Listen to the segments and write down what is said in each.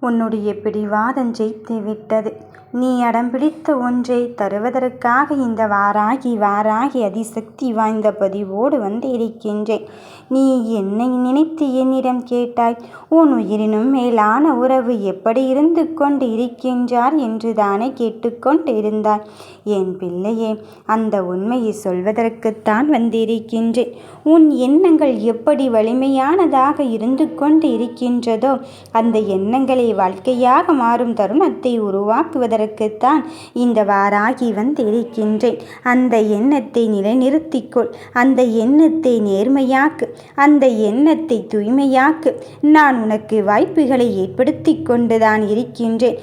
உன்னுடைய பிடிவாதம் ஜெயித்து விட்டது. நீ அடம்பிடித்த ஒன்றை தருவதற்காக இந்த வாராகி வாராகி அதிசக்தி வாய்ந்த பதிவோடு வந்திருக்கின்றேன். நீ என்னை நினைத்து என்னிடம் கேட்டாய் உன் உயிரினும் மேலான உறவு எப்படி இருந்து கொண்டு இருக்கின்றார் என்று தானே கேட்டுக்கொண்டிருந்தாய். என் பிள்ளையே அந்த உண்மையை சொல்வதற்குத்தான் வந்திருக்கின்றேன். உன் எண்ணங்கள் எப்படி வலிமையானதாக இருந்து கொண்டு இருக்கின்றதோ அந்த எண்ணங்களை வாழ்க்கையாக மாறும் தருணத்தை உருவாக்குவதற்குத்தான் இந்த வாராகி வந்திருக்கின்றேன் அந்த எண்ணத்தை நிலைநிறுத்திக்கொள். அந்த எண்ணத்தை நேர்மையாக்கு. அந்த எண்ணத்தை தூய்மையாக்கு. நான் உனக்கு வாய்ப்புகளை ஏற்படுத்தி கொண்டுதான் இருக்கின்றேன்.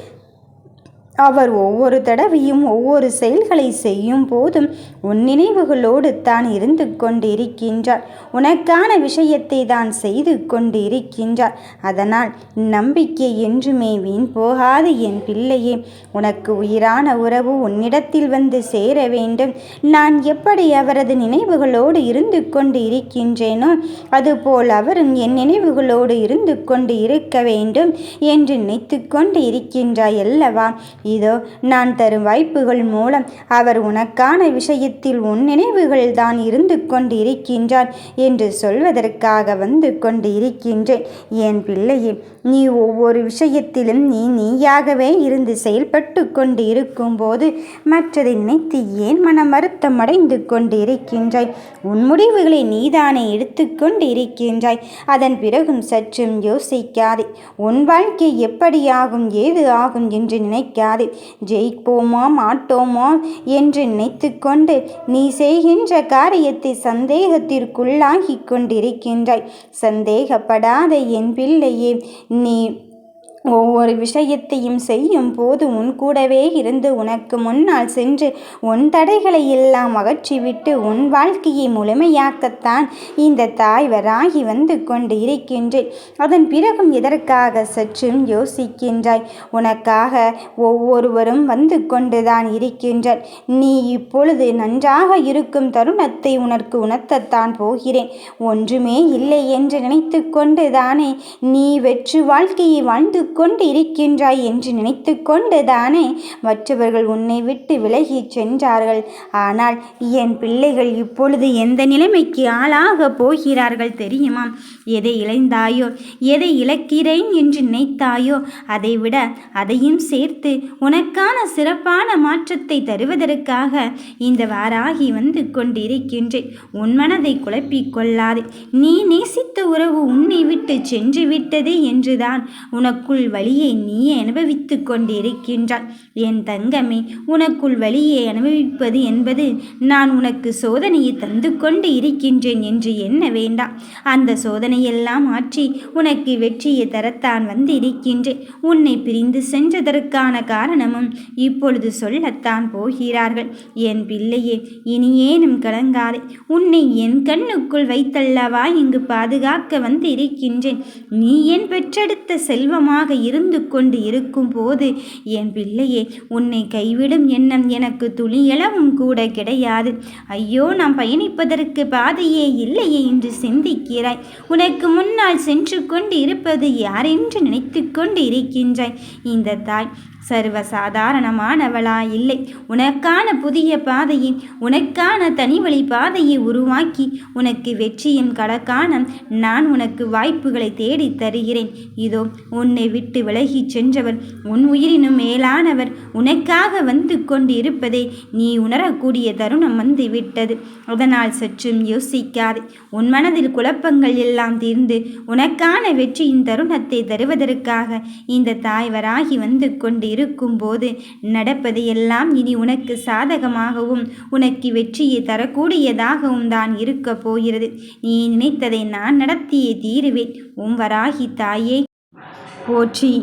அவர் ஒவ்வொரு தடவையும் ஒவ்வொரு செயல்களை செய்யும் போதும் உன் நினைவுகளோடு தான் இருந்து கொண்டிருக்கின்றார். உனக்கான விஷயத்தை தான் செய்து கொண்டிருக்கின்றார். அதனால் நம்பிக்கை என்றுமே வீண் போகாது என் பிள்ளையே. உனக்கு உயிரான உறவு உன்னிடத்தில் வந்து சேர வேண்டும். நான் எப்படி அவரது நினைவுகளோடு இருந்து கொண்டு இருக்கின்றேனோ அதுபோல் அவரும் என் நினைவுகளோடு இருந்து கொண்டு இருக்க வேண்டும் என்று நினைத்து கொண்டு இருக்கின்றாய் அல்லவா? இதோ நான் தரும் வாய்ப்புகள் மூலம் அவர் உனக்கான விஷயத்தில் உன் நினைவுகள் தான் இருந்து கொண்டு இருக்கின்றார் என்று சொல்வதற்காக வந்து கொண்டு இருக்கின்றேன் என் பிள்ளையே நீ ஒவ்வொரு விஷயத்திலும் நீ நீயாகவே இருந்து செயல்பட்டு கொண்டு இருக்கும்போது மற்றதை நினைத்து ஏன் மனம் வருத்தம் அடைந்து கொண்டு இருக்கின்றாய் உன் முடிவுகளை நீதானே எடுத்துக்கொண்டு இருக்கின்றாய் அதன் பிறகும் சற்றும் யோசிக்காதே. உன் வாழ்க்கை எப்படி ஆகும் ஏது ஆகும் என்று நினைக்காதே. ஜெயிப்போமா மாட்டோமா என்று நினைத்து கொண்டு நீ செய்கின்ற காரியத்தை சந்தேகத்திற்குள்ளாகி கொண்டிருக்கின்றாய். சந்தேகப்படாத என் பிள்ளையே நீ ஒவ்வொரு விஷயத்தையும் செய்யும் போது உன் கூடவே இருந்து உனக்கு முன்னால் சென்று உன் தடைகளை எல்லாம் அகற்றிவிட்டு உன் வாழ்க்கையை முழுமையாக்கத்தான் இந்த தாய் வராகி வந்து கொண்டு இருக்கின்றேன் அதன் பிறகும் எதற்காக சற்றும் யோசிக்கின்றாய்? உனக்காக ஒவ்வொருவரும் வந்து கொண்டுதான் இருக்கின்றார் நீ இப்பொழுது நன்றாக இருக்கும் தருணத்தை உனக்கு உணர்த்தத்தான் போகிறேன். ஒன்றுமே இல்லை என்று நினைத்து கொண்டு தானே நீ வெற்று வாழ்க்கையை வாழ்ந்து கொண்டு இருக்கின்றாய் என்று நினைத்து கொண்டு தானே மற்றவர்கள் உன்னை விட்டு விலகி சென்றார்கள். ஆனால் என் பிள்ளைகள் இப்பொழுது எந்த நிலைமைக்கு ஆளாக போகிறார்கள் தெரியுமா? எதை இழந்தாயோ? எதை இழக்கிறேன் என்று நினைத்தாயோ? அதைவிட அதையும் சேர்த்து உனக்கான சிறப்பான மாற்றத்தை தருவதற்காக இந்த வாராகி வந்து கொண்டிருக்கின்றேன். உன் மனதை குழப்பிக்கொள்ளாது நீ நேசித்த உறவு உன்னை விட்டு சென்று விட்டது என்றுதான் உனக்குள் வழியை நீயே அனுபவித்து கொண்டிருக்கின்றாய். என் தங்கமே உனக்குள் வழியை அனுபவிப்பது என்பது நான் உனக்கு சோதனையை தந்து கொண்டு இருக்கின்றேன் என்று எண்ண வேண்டாம். அந்த சோதனையெல்லாம் மாற்றி உனக்கு வெற்றியை தரத்தான் வந்து இருக்கின்றேன் உன்னை பிரிந்து சென்றதற்கான காரணமும் இப்பொழுது சொல்லத்தான் போகிறார்கள். என் பிள்ளையே இனியேனும் கலங்காதே. உன்னை என் கண்ணுக்குள் வைத்தல்லவா இங்கு பாதுகாக்க வந்து இருக்கின்றேன் நீ என் பெற்றெடுத்த செல்வமாக இருந்து கொண்டு இருக்கும் போது என் பிள்ளையே உன்னை கைவிடும் எண்ணம் எனக்கு துளியளவும் கூட கிடையாது. ஐயோ நாம் பயணிப்பதற்கு பாதையே இல்லையே என்று சிந்திக்கிறாய். உனக்கு முன்னால் சென்று கொண்டு இருப்பது யாரென்று நினைத்து கொண்டு இருக்கின்றாய். இந்த தாய் சர்வசாதாரணமானவளாய் இல்லை. உனக்கான புதிய பாதையை உனக்கான தனிவழி பாதையை உருவாக்கி உனக்கு வெற்றியின் கடக்கான நான் உனக்கு வாய்ப்புகளை தேடி தருகிறேன். இதோ உன்னை விட்டு விலகி சென்றவர் உன் உயிரினும் மேலானவர் உனக்காக வந்து கொண்டு இருப்பதை நீ உணரக்கூடிய தருணம் வந்து விட்டது. அதனால் சற்றும் யோசிக்காது. உன் மனதில் குழப்பங்கள் எல்லாம் தீர்ந்து உனக்கான வெற்றியின் தருணத்தை தருவதற்காக இந்த தாய்வராகி வந்து கொண்டு இருக்கும்போது நடப்பது எல்லாம் இனி உனக்கு சாதகமாகவும் உனக்கு வெற்றியை தரக்கூடியதாகவும் தான் இருக்கப் போகிறது. நீ நினைத்ததை நான் நடத்தியே தீருவேன். உம் வராகி தாயே. போற்றி.